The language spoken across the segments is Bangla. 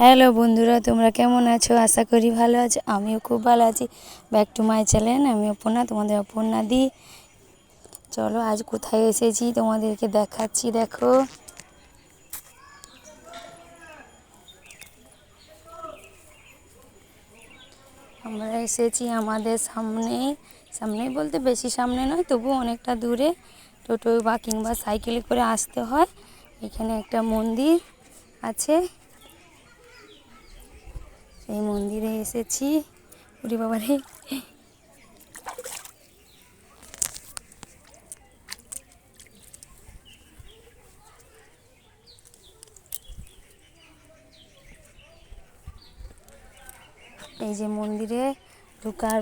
হ্যালো বন্ধুরা, তোমরা কেমন আছো? আশা করি ভালো আছো। আমিও খুব ভালো আছি। ব্যাক টু মাই চ্যানেল আমি অপর্ণা, তোমাদের অপর্ণা দি। চলো, আজ কোথায় এসেছি? তোমাদেরকে দেখাচ্ছি, দেখো। আমরা এসেছি আমাদের সামনে। সামনে বলতে বেশি সামনে নয়, তবু অনেকটা দূরে। টোটো বা কিংবা সাইকেলে করে আসতে হয়। এখানে একটা মন্দির আছে। সেই মন্দিরে এসেছি। উরি বাবারে। এই যে মন্দিরে ঢুকার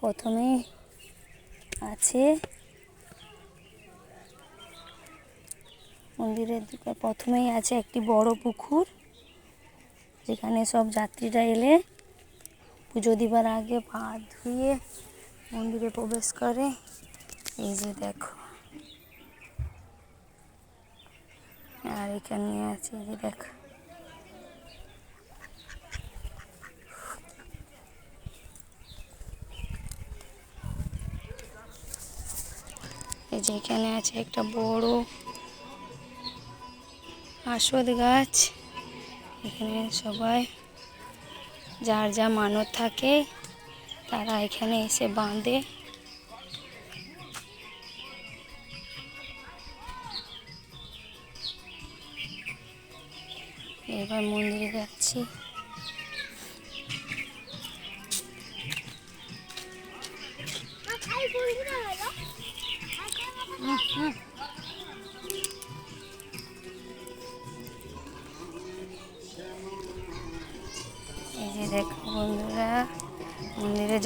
প্রথমে আছে। মন্দিরের ঢুকার প্রথমেই আছে একটি বড় পুকুর। যেখানে সব যাত্রীরা এলে পুজো দিবার আগে পা ধুয়ে মন্দিরে প্রবেশ করে। এই যে দেখো। আর এখানে আছে যে দেখো। এই যে এখানে আছে একটা বড় আসদ গাছ। এখানে সবাই যার যা মানত থাকে তারা এখানে এসে বাঁধে। এবার মন্দিরে যাচ্ছি। এই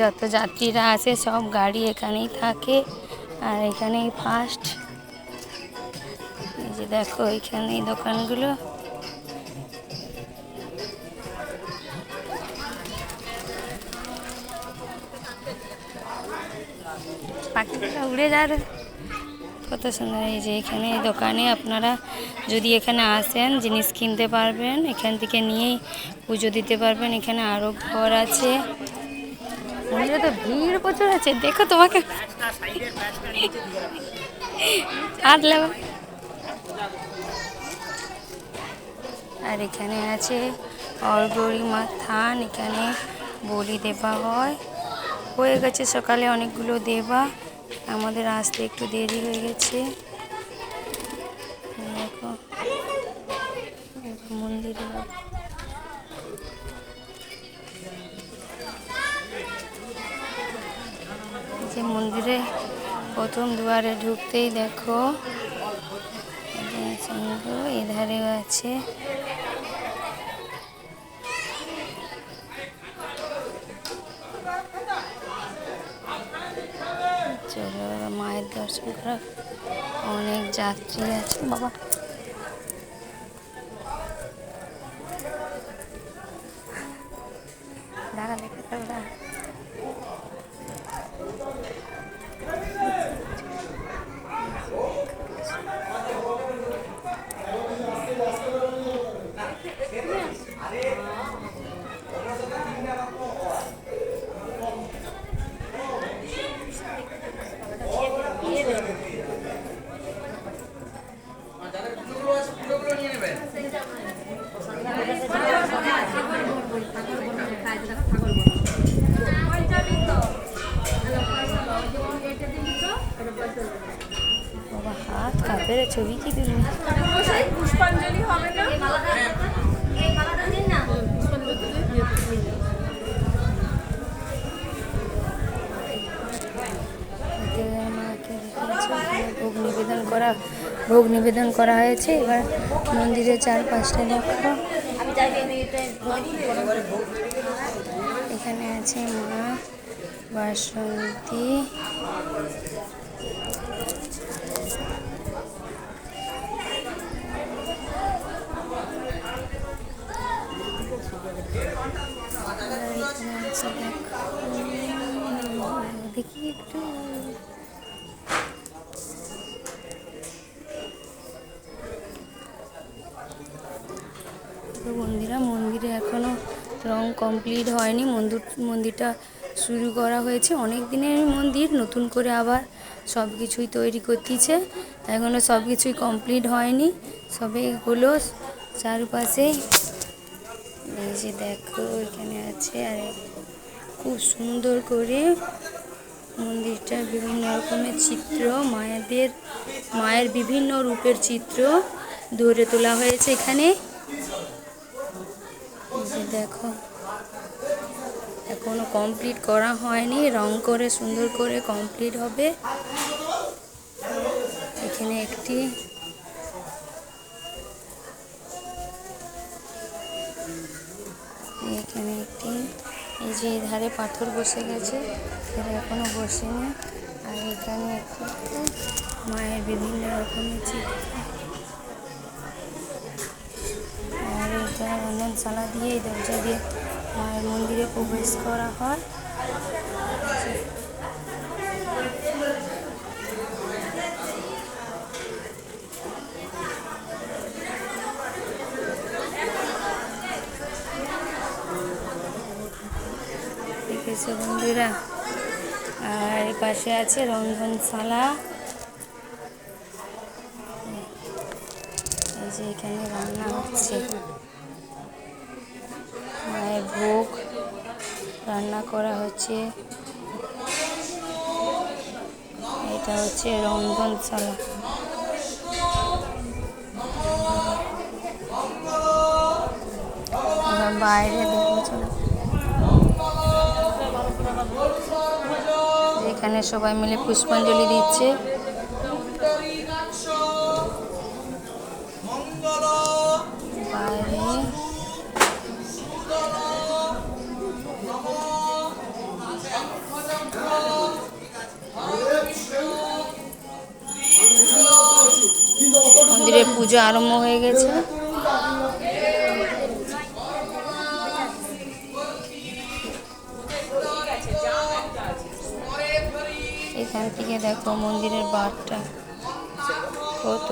যত যাত্রীরা আসে সব গাড়ি এখানেই থাকে। আর এখানেই ফার্স্ট এই যে দেখো এখানে এই দোকানগুলো। পাখিগুলো উড়ে যাবে কত সুন্দর, এই যে এখানে দোকানে আপনারা যদি এখানে আসেন, জিনিস কিনতে পারবেন। এখান থেকে নিয়েই পুজো দিতে পারবেন। এখানে আরও ঘর আছে। মন্দিরে তো ভিড় প্রচুর আছে দেখো তোমাকে। আর লেবো আর এখানে আছে মা থান, এখানে বলি দেওয়া হয়। হয়ে গেছে সকালে অনেকগুলো দেবা। আমাদের আসতে একটু দেরি হয়ে গেছে। দেখো মন্দিরে যে মন্দিরে প্রথম দুয়ারে ঢুকতেই দেখো। এধারেও আছে। চলো মায়ের দর্শন করা। অনেক যাত্রী আছে, বাবা। কাপের ছবি কি দিল পুষ্পাঞ্জলি হবে না? ভোগ নিবেদন করা ভোগ নিবেদন করা হয়েছে। এবার মন্দিরের চারপাশটা দেখো। এখানে আছে মা বাসন্তী। তো বন্ধুরা মন্দিরে এখন রং কমপ্লিট হয়নি। মন্দির, মন্দিরটা শুরু করা হয়েছে। অনেক দিনের মন্দির, নতুন করে আবার সব কিছুই তৈরি করতেছে। এখনও সব কিছুই কমপ্লিট হয়নি। সবে হলো চারপাশে এই যে দেখো, এখানে আছে। আর খুব সুন্দর করে মন্দিরটা বিভিন্ন রকমের চিত্র, মায়েদের, মায়ের বিভিন্ন রূপের চিত্র ধরে তোলা হয়েছে এখানে। দেখো। এখনও কমপ্লিট করা হয়নি। রং করে, সুন্দর করে কমপ্লিট হবে। এখানে একটি এখানে একটি এই যে ধারে পাথর বসে গেছে। সেটা এখনও বসেনি। আর এখানে একটি মায়ের বিভিন্ন রকমের চিত্র। এটা রন্ধনশালা দিয়ে, এই দরজা দিয়ে মায়ের মন্দিরে প্রবেশ করা হয়। বন্ধুরা? আর পাশে আছে রন্ধনশালা এই যে এখানে রান্না হচ্ছে। রান্না করা হচ্ছে। এটা হচ্ছে রন্ধনশালা বাইরে এখানে সবাই মিলে পুষ্পাঞ্জলি দিচ্ছে। পুজো আরম্ভ হয়ে গেছে। এখান থেকে দেখো মন্দিরের বারটা। কত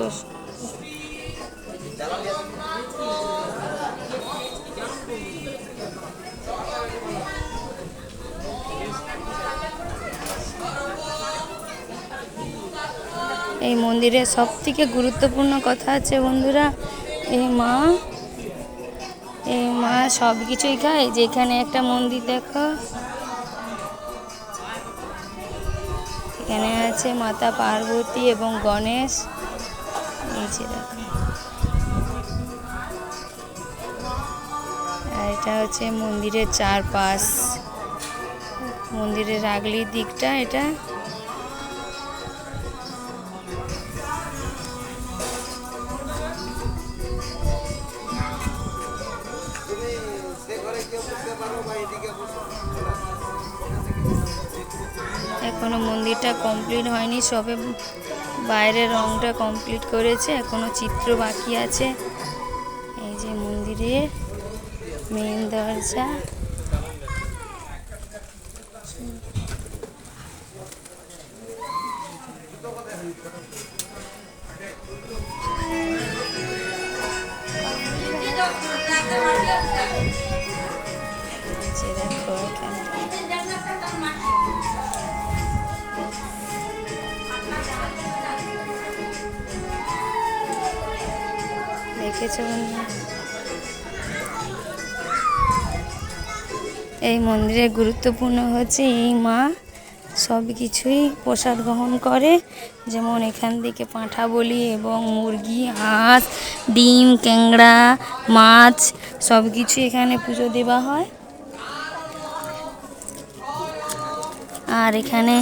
এই মন্দিরের সব থেকে গুরুত্বপূর্ণ কথা আছে বন্ধুরা। এই মা এই মা সব কিছুই খায়। যেখানে একটা মন্দির দেখো, এখানে আছে মাতা পার্বতী এবং গণেশ। যে দেখো। এটা হচ্ছে মন্দিরের চারপাশ। মন্দিরের আগলির দিকটা এটা। এখনও মন্দিরটা কমপ্লিট হয়নি, সবে বাইরের রংটা কমপ্লিট করেছে, এখনও চিত্র বাকি আছে। এই যে মন্দিরের মেন দরজা। বন্ধুরা? এই মন্দিরের গুরুত্বপূর্ণ হচ্ছে এই মা সব কিছুই প্রসাদ গ্রহণ করে যেমন এখান থেকে পাঁঠা বলি এবং মুরগি, হাঁস, ডিম, ক্যাংড়া, মাছ সব কিছু এখানে পুজো দেওয়া হয় আর এখানে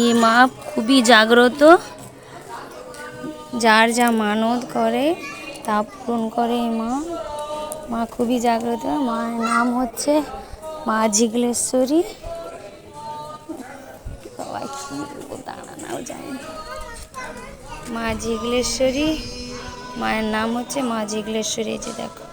এই মা খুবই জাগ্রত, যার যা মানত করে তা পূরণ করে মা। মা খুবই জাগ্রত। মায়ের নাম হচ্ছে মা জিগলেশ্বরী। জানি না। মা জিগলেশ্বরী, মায়ের নাম হচ্ছে মা জিগলেশ্বরী যে দেখো।